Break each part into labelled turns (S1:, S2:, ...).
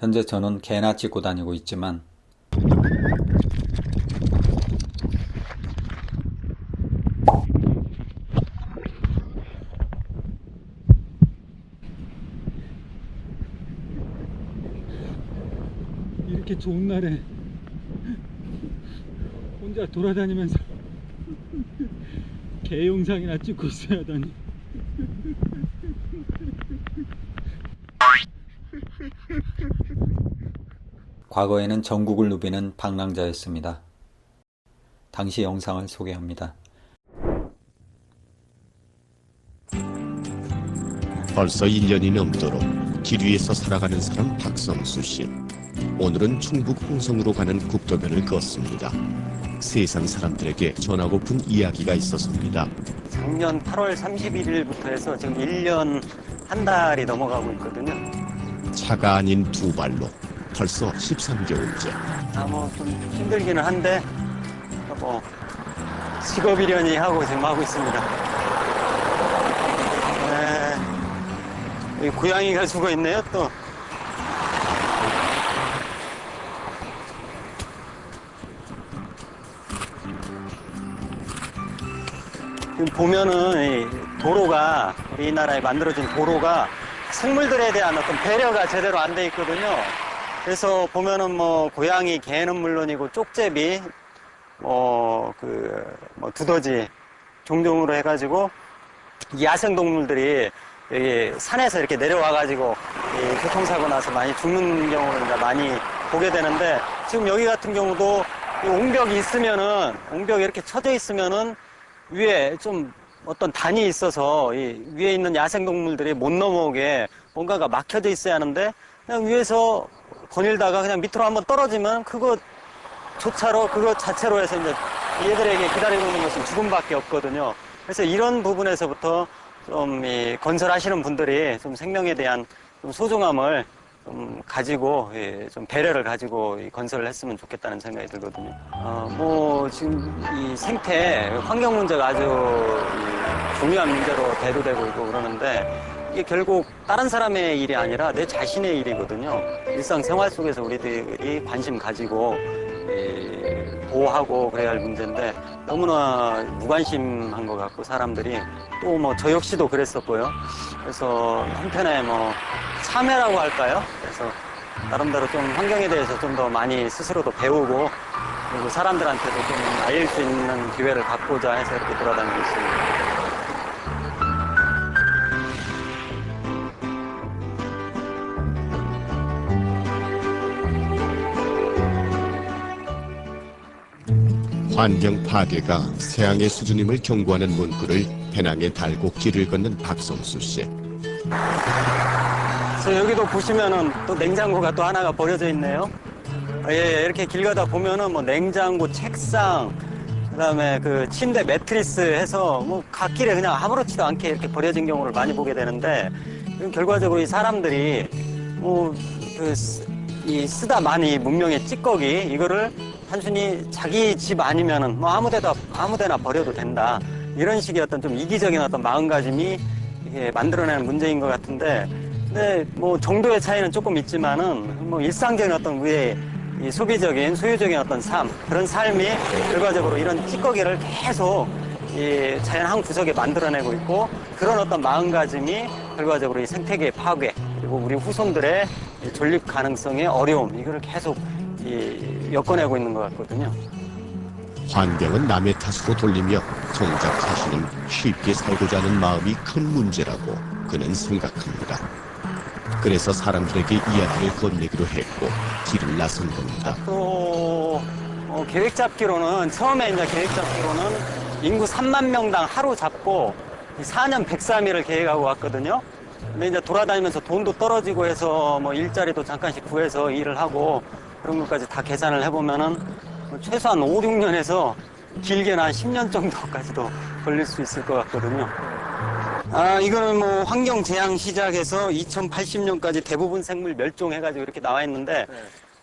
S1: 현재 저는 개나 찍고 다니고 있지만
S2: 이렇게 좋은 날에 혼자 돌아다니면서 개 영상이나 찍고 있어야 하다니
S1: 과거에는 전국을 누비는 방랑자였습니다. 당시 영상을 소개합니다.
S3: 벌써 1년이 넘도록 길 위에서 살아가는 사람 박성수 씨. 오늘은 충북 홍성으로 가는 국도변을 걷습니다. 세상 사람들에게 전하고픈 이야기가 있어서입니다.
S4: 작년 8월 31일부터 해서 지금 1년 한 달이 넘어가고 있거든요.
S3: 차가 아닌 두 발로 벌써 13개월째.
S4: 아, 뭐 좀 힘들기는 한데, 뭐, 직업이려니 하고 지금 하고 있습니다. 네, 여기 고양이가 죽어 있네요, 또. 지금 보면은 이 도로가 우리나라에 만들어진 도로가 생물들에 대한 어떤 배려가 제대로 안 돼 있거든요. 그래서 보면은 뭐 고양이, 개는 물론이고 쪽제비, 뭐 그 뭐 두더지 종종으로 해가지고 이 야생 동물들이 여기 산에서 이렇게 내려와 가지고 교통사고 나서 많이 죽는 경우를 이제 많이 보게 되는데 지금 여기 같은 경우도 이 옹벽이 있으면은 옹벽이 이렇게 쳐져 있으면은 위에 좀 어떤 단이 있어서 이 위에 있는 야생 동물들이 못 넘어오게 뭔가가 막혀져 있어야 하는데 그냥 위에서 거닐다가 그냥 밑으로 한번 떨어지면 그거 조차로 그거 자체로 해서 이제 얘들에게 기다리고 있는 것은 죽음밖에 없거든요. 그래서 이런 부분에서부터 좀 이 건설하시는 분들이 좀 생명에 대한 좀 소중함을 좀 가지고 예, 좀 배려를 가지고 이 건설을 했으면 좋겠다는 생각이 들거든요. 어, 뭐 지금 이 생태 환경 문제가 아주 이 중요한 문제로 대두되고 있고 그러는데 이게 결국 다른 사람의 일이 아니라 내 자신의 일이거든요. 일상 생활 속에서 우리들이 관심 가지고 이 보호하고 그래야 할 문제인데 너무나 무관심한 것 같고 사람들이 또 뭐 저 역시도 그랬었고요. 그래서 한편에 뭐 참회라고 할까요? 그래서 나름대로 좀 환경에 대해서 좀 더 많이 스스로도 배우고 그리고 사람들한테도 좀 알릴 수 있는 기회를 갖고자 해서 이렇게 돌아다니고 있습니다.
S3: 환경 파괴가 세상의 수준임을 경고하는 문구를 배낭에 달고 길을 걷는 박성수 씨.
S4: 그래서 여기도 보시면은 또 냉장고가 또 하나가 버려져 있네요. 예, 예, 이렇게 길 가다 보면은 뭐 냉장고, 책상, 그다음에 그 침대 매트리스 해서 뭐 갓길에 그냥 아무렇지도 않게 이렇게 버려진 경우를 많이 보게 되는데 결과적으로 이 사람들이 뭐그 이 쓰다 많이 문명의 찌꺼기 이거를 단순히 자기 집 아니면은 뭐 아무데나 아무데나 버려도 된다. 이런 식의 어떤 좀 이기적인 어떤 마음가짐이 이게 만들어내는 문제인 것 같은데 근데 뭐 정도의 차이는 조금 있지만은 뭐 일상적인 어떤 우리의 이 소비적인 소유적인 어떤 삶 그런 삶이 결과적으로 이런 찌꺼기를 계속 이 자연 한 구석에 만들어내고 있고 그런 어떤 마음가짐이 결과적으로 이 생태계 파괴 그리고 우리 후손들의 이 존립 가능성의 어려움 이거를 계속 이 엮어내고 있는 것 같거든요.
S3: 환경은 남의 탓으로 돌리며 정작 자신은 쉽게 살고자 하는 마음이 큰 문제라고 그는 생각합니다. 그래서 사람들에게 이야기를 건네기로 했고 길을 나선 겁니다.
S4: 또 어, 계획 잡기로는 처음에 이제 계획 잡기로는 인구 3만 명당 하루 잡고 4년 103일을 계획하고 왔거든요. 근데 이제 돌아다니면서 돈도 떨어지고 해서 뭐 일자리도 잠깐씩 구해서 일을 하고 그런 것까지 다 계산을 해보면은 뭐 최소한 5, 6년에서 길게는 한 10년 정도까지도 걸릴 수 있을 것 같거든요. 아, 이거는 뭐 환경 재앙 시작해서 2080년까지 대부분 생물 멸종해가지고 이렇게 나와 있는데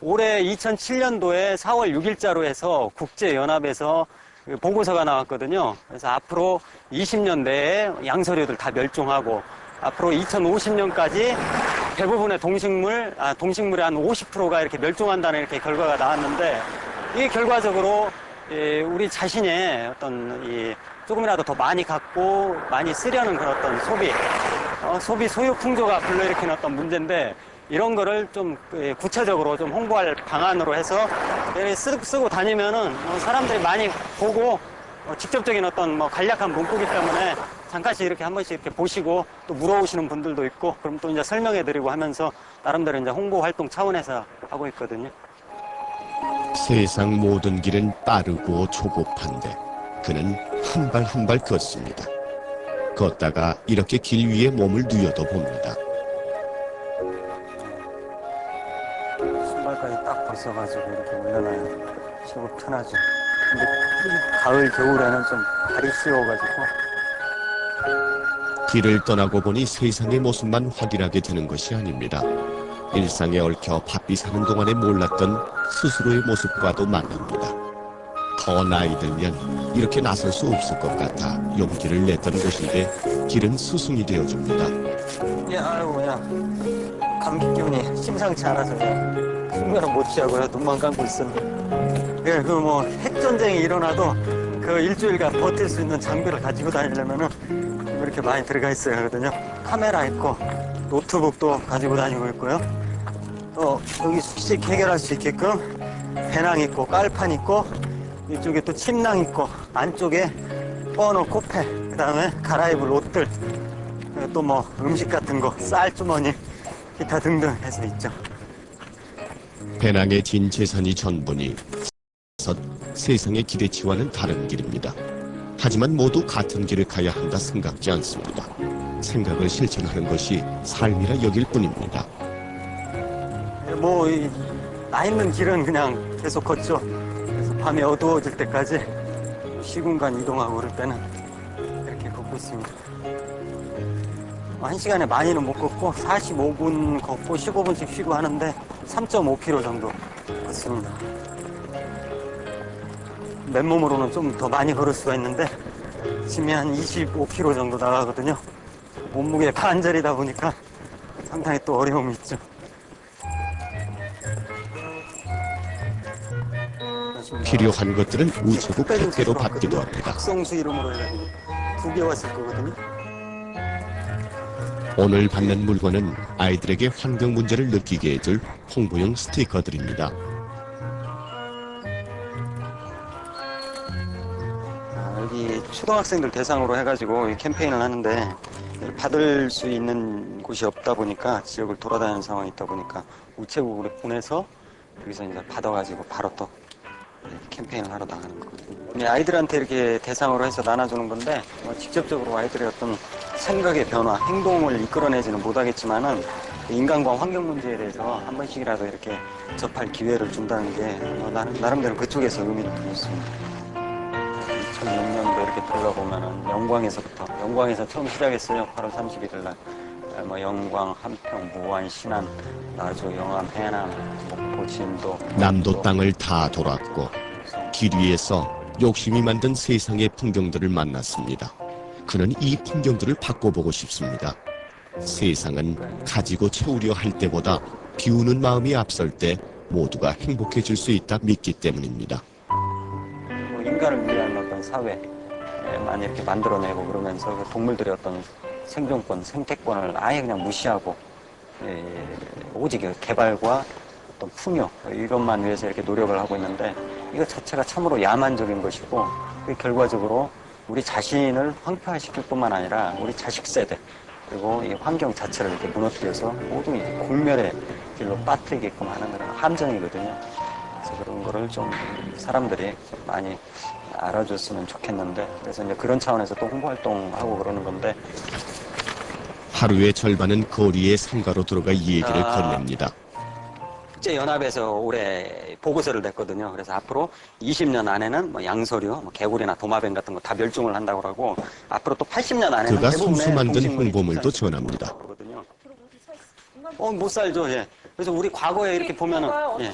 S4: 올해 2007년도에 4월 6일자로 해서 국제연합에서 그 보고서가 나왔거든요. 그래서 앞으로 20년 내에 양서류들 다 멸종하고 앞으로 2050년까지 대부분의 동식물, 아, 동식물의 한 50%가 이렇게 멸종한다는 이렇게 결과가 나왔는데 이게 결과적으로 예, 우리 자신의 어떤 이 조금이라도 더 많이 갖고 많이 쓰려는 그런 어떤 소비, 어, 소비 소유 풍조가 불러일으키는 어떤 문제인데 이런 거를 좀 예, 구체적으로 좀 홍보할 방안으로 해서 쓰고 다니면은 어, 사람들이 많이 보고 어, 직접적인 어떤 뭐 간략한 문구기 때문에 잠깐씩 이렇게 한 번씩 이렇게 보시고 또 물어오시는 분들도 있고 그럼 또 이제 설명해 드리고 하면서 나름대로 이제 홍보 활동 차원에서 하고 있거든요.
S3: 세상 모든 길은 빠르고 조급한데 그는 한 발 한 발 걷습니다. 걷다가 이렇게 길 위에 몸을 뉘어도 봅니다.
S4: 신발까지 딱 벗어가지고 이렇게 올려놔요. 신고 편하죠. 근데 이 가을 겨울에는 좀 발이 시려워가지고
S3: 길을 떠나고 보니 세상의 모습만 확인하게 되는 것이 아닙니다. 일상에 얽혀 바삐 사는 동안에 몰랐던 스스로의 모습과도 만납니다. 더 나이 들면 이렇게 나설 수 없을 것 같아 용기를 냈던 것인데 길은 스승이 되어줍니다.
S4: 예, 아유 뭐야 감기 기운이 심상치 않아서 숙면은 못 취하고요 눈만 감고 있었는데 예, 그뭐 핵전쟁이 일어나도 그 일주일간 버틸 수 있는 장비를 가지고 다니려면은 이렇게 많이 들어가 있어야 하거든요 카메라 있고 노트북도 가지고 다니고 있고요 또 여기 수직 해결할 수 있게끔 배낭 있고 깔판 있고 이쪽에 또 침낭 있고 안쪽에 버너 코페 그 다음에 갈아입을 옷들 또 뭐 음식 같은 거, 쌀주머니, 기타 등등 해서 있죠.
S3: 배낭에 진 재산이 전부니 섯 세상의 기대치와는 다른 길입니다. 하지만 모두 같은 길을 가야 한다 생각지 않습니다. 생각을 실천하는 것이 삶이라 여길 뿐입니다.
S4: 뭐, 이, 나 있는 길은 그냥 계속 걷죠. 그래서 밤이 어두워질 때까지 시공간 이동하고 그럴 때는 이렇게 걷고 있습니다. 한 시간에 많이는 못 걷고 45분 걷고 15분씩 쉬고 하는데 3.5km 정도 걷습니다. 맨몸으로는 좀 더 많이 걸을 수가 있는데 짐이 한 25kg 정도 나가거든요. 몸무게 반절이다 보니까 상당히 또 어려움이 있죠.
S3: 필요한 것들은 우체국 택배로 받기도 합니다.
S4: 박성수 이름으로 해가지고 두개 왔을 거거든요.
S3: 오늘 받는 물건은 아이들에게 환경 문제를 느끼게 해줄 홍보용 스티커들입니다.
S4: 초등학생들 대상으로 해가지고 이 캠페인을 하는데 받을 수 있는 곳이 없다 보니까 지역을 돌아다니는 상황이 있다 보니까 우체국으로 보내서 여기서 이제 받아가지고 바로 또 캠페인을 하러 나가는 거거든요. 네, 아이들한테 이렇게 대상으로 해서 나눠주는 건데 뭐 직접적으로 아이들의 어떤 생각의 변화, 행동을 이끌어내지는 못하겠지만은 인간과 환경 문제에 대해서 한 번씩이라도 이렇게 접할 기회를 준다는 게 어, 나름, 나름대로 그쪽에서 의미를 두고 있습니다. 2006년도 이렇게 들어가 보면은 영광에서부터 영광에서 처음 시작했어요. 8월 31일 날. 어, 뭐 영광, 한평, 무안, 신안, 나주, 영암, 해남, 목포, 진도,
S3: 남도 땅을 다 돌았고 길 위에서 욕심이 만든 세상의 풍경들을 만났습니다. 그는 이 풍경들을 바꿔보고 싶습니다. 세상은 가지고 채우려 할 때보다 비우는 마음이 앞설 때 모두가 행복해질 수 있다 믿기 때문입니다.
S4: 뭐 인간을 위한 사회만 이렇게 만들어내고 그러면서 그 동물들의 어떤 생존권, 생태권을 아예 그냥 무시하고 예, 오직 개발과 어떤 풍요 이것만 위해서 이렇게 노력을 하고 있는데 이거 자체가 참으로 야만적인 것이고 그 결과적으로 우리 자신을 황폐화시킬 뿐만 아니라 우리 자식 세대 그리고 이 환경 자체를 이렇게 무너뜨려서 이 공멸의 길로 빠뜨리게끔 하는 그런 함정이거든요. 그래서 그런 거를 좀 사람들이 많이 알아줬으면 좋겠는데 그래서 이제 그런 차원에서 또 홍보 활동하고 그러는 건데
S3: 하루의 절반은 거리의 상가로 들어가 이 얘기를
S4: 아.
S3: 건넵니다.
S4: 국제연합에서 올해 보고서를 냈거든요. 그래서 앞으로 20년 안에는 뭐 양서류, 뭐 개구리나 도마뱀 같은 거 다 멸종을 한다고 그러고 앞으로 또 80년 안에는
S3: 그가 손수 만든 홍보물도 전합니다.
S4: 어, 못 살죠, 예. 그래서 우리 과거에 이렇게 보면은, 예.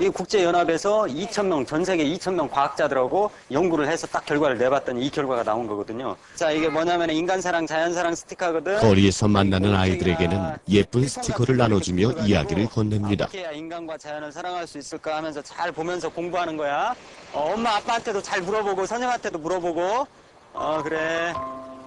S4: 이 국제연합에서 2,000명, 전 세계 2,000명 과학자들하고 연구를 해서 딱 결과를 내봤더니 이 결과가 나온 거거든요. 자, 이게 뭐냐면 인간사랑, 자연사랑 스티커거든.
S3: 거리에서 만나는 아이들에게는 예쁜 스티커를 나눠주며 이야기를 건넵니다.
S4: 어떻게 해야 인간과 자연을 사랑할 수 있을까 하면서 잘 보면서 공부하는 거야. 어, 엄마, 아빠한테도 잘 물어보고, 선생님한테도 물어보고. 어, 그래.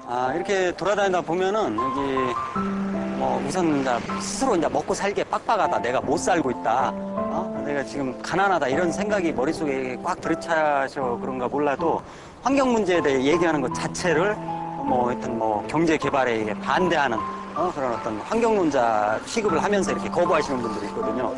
S4: 아, 이렇게 돌아다니다 보면은, 여기, 뭐, 우선, 이제 스스로 이제 먹고 살기에 빡빡하다. 내가 못 살고 있다. 어? 내가 지금 가난하다. 이런 생각이 머릿속에 꽉 들이차서 그런가 몰라도, 환경 문제에 대해 얘기하는 것 자체를, 뭐, 하여튼 뭐, 경제 개발에 반대하는, 어, 그런 어떤 환경론자 취급을 하면서 이렇게 거부하시는 분들이 있거든요.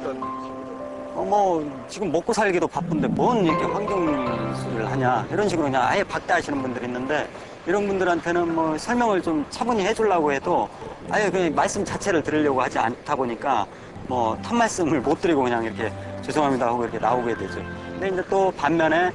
S4: 어, 뭐, 지금 먹고 살기도 바쁜데 뭔 이렇게 환경 수를 하냐. 이런 식으로 그냥 아예 박대하시는 분들이 있는데, 이런 분들한테는 뭐 설명을 좀 차분히 해주려고 해도 아예 그냥 말씀 자체를 들으려고 하지 않다 보니까 뭐탑 말씀을 못 드리고 그냥 이렇게 죄송합니다 하고 이렇게 나오게 되죠. 근데 이제 또 반면에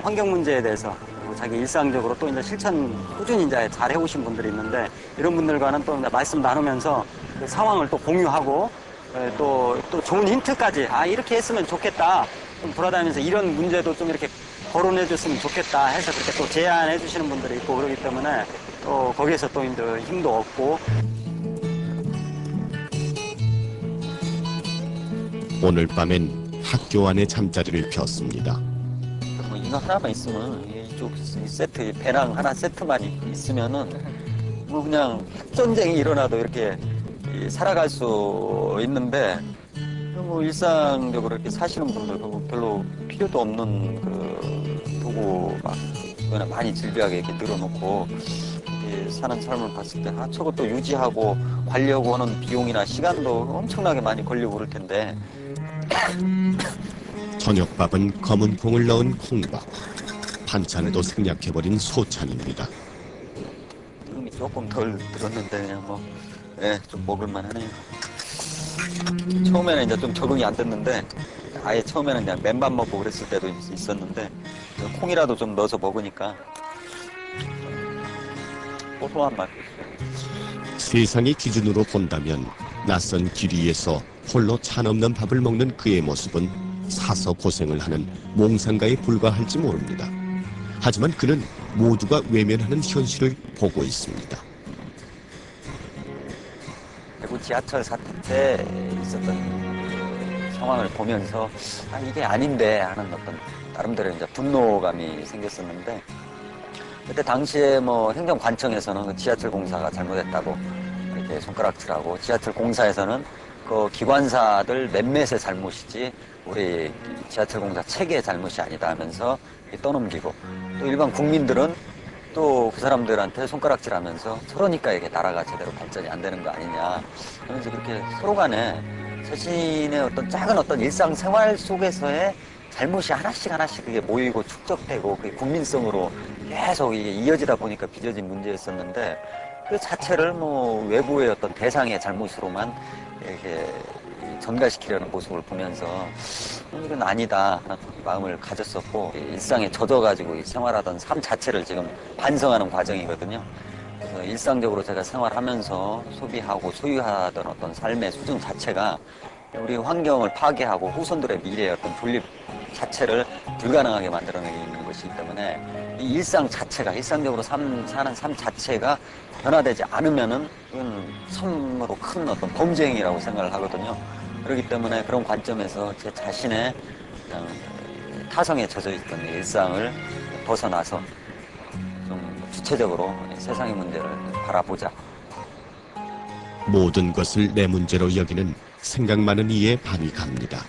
S4: 환경 문제에 대해서 그리고 자기 일상적으로 또 이제 실천 꾸준히 이제 잘 해오신 분들이 있는데 이런 분들과는 또 말씀 나누면서 그 상황을 또 공유하고 예, 또, 또 좋은 힌트까지 아 이렇게 했으면 좋겠다 좀 돌아다니면서 이런 문제도 좀 이렇게 거론해 줬으면 좋겠다 해서 그렇게 또 제안해 주시는 분들이 있고 그러기 때문에 또 거기에서 또 힘도 얻고
S3: 오늘 밤엔 학교 안에 잠자리를 폈습니다.
S1: 뭐 이거 하나만 있으면 이쪽 세트 배낭 하나 세트만 있- 있으면은 뭐 그냥 전쟁이 일어나도 이렇게 이 살아갈 수 있는데 뭐 일상적으로 이렇게 사시는 분들 별로 필요도 없는 그 도구 막 그거나 많이 질비하게 이렇게 늘어놓고 이렇게 사는 삶을 봤을 때 아, 저것도 유지하고 관리하고 하는 비용이나 시간도 엄청나게 많이 걸리고 그럴 텐데
S3: 저녁밥은 검은 콩을 넣은 콩밥. 반찬도 생략해버린 소찬입니다.
S1: 기름이 조금 덜 들었는데 그냥 뭐, 예, 좀 먹을만 하네요. 처음에는 이제 좀 적응이 안 됐는데, 아예 처음에는 그냥 맨밥 먹고 그랬을 때도 있- 있었는데, 콩이라도 좀 넣어서 먹으니까, 고소한 맛.
S3: 세상의 기준으로 본다면 낯선 길 위에서 홀로 찬없는 밥을 먹는 그의 모습은 사서 고생을 하는 몽상가에 불과할지 모릅니다. 하지만 그는 모두가 외면하는 현실을 보고 있습니다.
S1: 대구 지하철 사태 때 있었던 그 상황을 보면서, 아, 이게 아닌데 하는 어떤, 나름대로 이제 분노감이 생겼었는데, 그때 당시에 뭐 행정관청에서는 그 지하철 공사가 잘못했다고 이렇게 손가락질하고 지하철 공사에서는 그 기관사들 몇몇의 잘못이지 우리 지하철 공사 체계의 잘못이 아니다 하면서 떠넘기고 또 일반 국민들은 또 그 사람들한테 손가락질하면서 저러니까 이게 나라가 제대로 발전이 안 되는 거 아니냐 하면서 그렇게 서로 간에 자신의 어떤 작은 어떤 일상생활 속에서의 잘못이 하나씩 하나씩 그게 모이고 축적되고 그게 국민성으로 계속 이게 이어지다 보니까 빚어진 문제였었는데 그 자체를 뭐 외부의 어떤 대상의 잘못으로만 이렇게 전가시키려는 모습을 보면서 어, 이건 아니다 마음을 가졌었고 일상에 젖어가지고 생활하던 삶 자체를 지금 반성하는 과정이거든요. 일상적으로 제가 생활하면서 소비하고 소유하던 어떤 삶의 수준 자체가 우리 환경을 파괴하고 후손들의 미래의 어떤 존립 자체를 불가능하게 만들어내는 것이기 때문에 이 일상 자체가 일상적으로 삶, 사는 삶 자체가 변화되지 않으면은 그건 참으로 큰 어떤 범죄 행위라고 생각을 하거든요. 그렇기 때문에 그런 관점에서 제 자신의 그냥 타성에 젖어 있던 이 일상을 벗어나서 좀 주체적으로 세상의 문제를 바라보자.
S3: 모든 것을 내 문제로 여기는 생각 많은 이에 밤이 갑니다.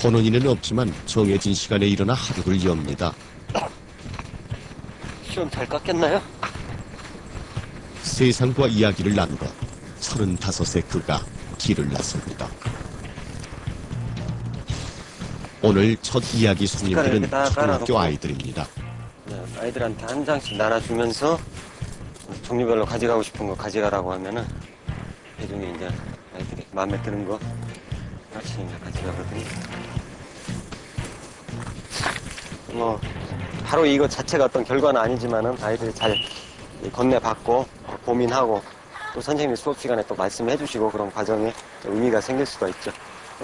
S3: 본원이는 없지만 정해진 시간에 일어나 하루를 엽니다.
S4: 시험 잘 깎였나요?
S3: 세상과 이야기를 나누러 서른다섯의 그가 길을 나섭니다. 오늘 첫 이야기 손님들은 초등학교. 아이들입니다.
S4: 네, 아이들한테 한 장씩 나눠주면서 종류별로 가져가고 싶은 거 가져가라고 하면은 그 중에 이제 아이들이 마음에 드는 거 같이 이제 가져가거든요. 뭐 바로 이거 자체가 어떤 결과는 아니지만은 아이들이 잘 건네받고 고민하고 또 선생님이 수업 시간에 또 말씀해 주시고 그런 과정에 또 의미가 생길 수가 있죠.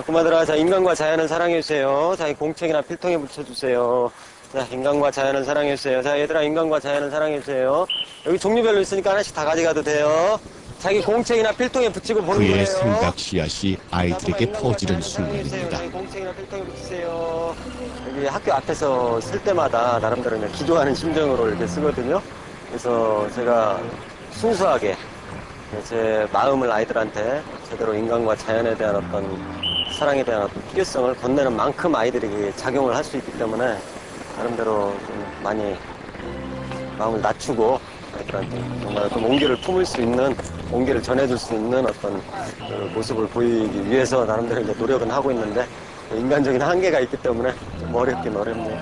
S4: 그만들아, 자, 인간과 자연을 사랑해주세요. 자, 이 공책이나 필통에 붙여주세요. 자, 인간과 자연을 사랑해주세요. 자, 얘들아, 인간과 자연을 사랑해주세요. 여기 종류별로 있으니까 하나씩 다 가져가도 돼요. 자기 공책이나 필통에 붙이고 보는 거예요.
S3: 생각 씨앗이 아이들에게 퍼지는. 순간입니다.
S4: 공책이나 필통에 붙이세요. 여기 학교 앞에서 쓸 때마다 나름대로 그냥 기도하는 심정으로 이렇게 쓰거든요. 그래서 제가 순수하게 제 마음을 아이들한테 제대로 인간과 자연에 대한 어떤 사랑에 대한 어떤 필요성을 건네는 만큼 아이들에게 작용을 할 수 있기 때문에 나름대로 좀 많이 마음을 낮추고 아이들한테 정말 좀 온기를 품을 수 있는 온기를 전해줄 수 있는 어떤 그 모습을 보이기 위해서 나름대로 이제 노력은 하고 있는데 인간적인 한계가 있기 때문에 좀 어렵긴 어렵네요.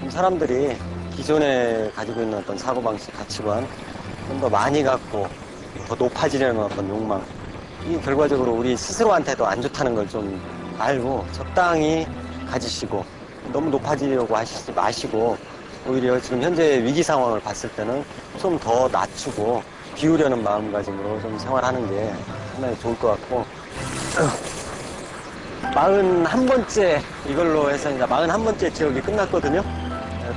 S4: 좀 사람들이 기존에 가지고 있는 어떤 사고방식, 가치관 좀 더 많이 갖고 더 높아지려는 어떤 욕망 이 결과적으로 우리 스스로한테도 안 좋다는 걸 좀 알고 적당히 가지시고 너무 높아지려고 하시지 마시고 오히려 지금 현재 위기 상황을 봤을 때는 좀 더 낮추고 비우려는 마음가짐으로 좀 생활하는 게 상당히 좋을 것 같고 마흔 한 번째 이걸로 해서 이제 마흔 한 번째 지역이 끝났거든요.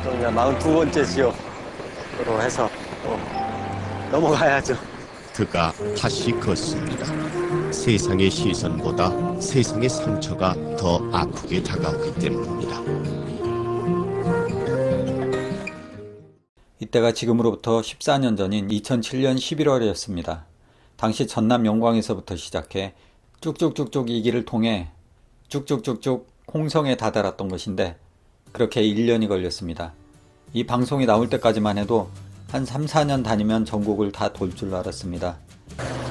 S4: 또 이제 마흔 두 번째 지역으로 해서 또 넘어가야죠.
S3: 그가 다시 걷습니다. 세상의 시선보다 세상의 상처가 더 아프게 다가오기 때문입니다.
S5: 이때가 지금으로부터 14년 전인 2007년 11월이었습니다. 당시 전남 영광에서부터 시작해 쭉쭉쭉쭉 이 길을 통해 쭉쭉쭉쭉 홍성에 다다랐던 것인데 그렇게 1년이 걸렸습니다. 이 방송이 나올 때까지만 해도 한 3, 4년 다니면 전국을 다 돌 줄 알았습니다.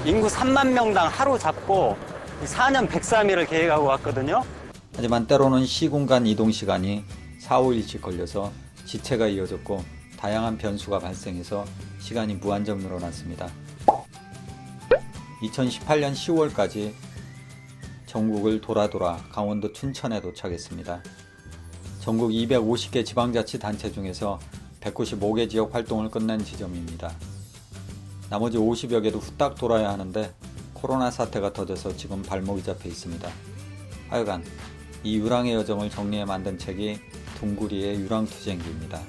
S4: 인구 3만 명당 하루 잡고 4년 103일을 계획하고 왔거든요.
S5: 하지만 때로는 시공간 이동 시간이 4, 5일씩 걸려서 지체가 이어졌고 다양한 변수가 발생해서 시간이 무한정 늘어났습니다. 2018년 10월까지 전국을 돌아 돌아 강원도 춘천에 도착했습니다. 전국 250개 지방자치단체 중에서 195개 지역 활동을 끝낸 지점입니다. 나머지 50여 개도 후딱 돌아야 하는데 코로나 사태가 터져서 지금 발목이 잡혀 있습니다. 하여간 이 유랑의 여정을 정리해 만든 책이 둥구리의 유랑투쟁기입니다.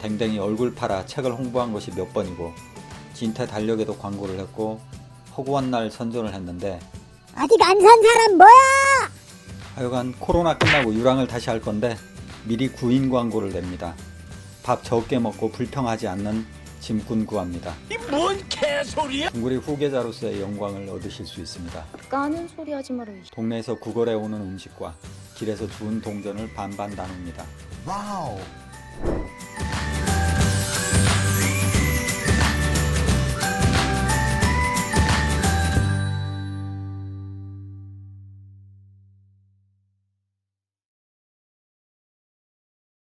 S5: 댕댕이 얼굴 팔아 책을 홍보한 것이 몇 번이고 진태 달력에도 광고를 했고 허구한 날 선전을 했는데
S6: 아직 안 산 사람 뭐야?
S5: 하여간 코로나 끝나고 유랑을 다시 할 건데 미리 구인 광고를 냅니다. 밥 적게 먹고 불평하지 않는 짐꾼 구합니다. 뭔 개소리야? 둥구리 후계자로서의 영광을 얻으실 수 있습니다.
S6: 까는 소리 하지 마라. 이
S5: 동네에서 구걸해 오는 음식과 길에서 주운 동전을 반반 나눕니다.
S7: 와우.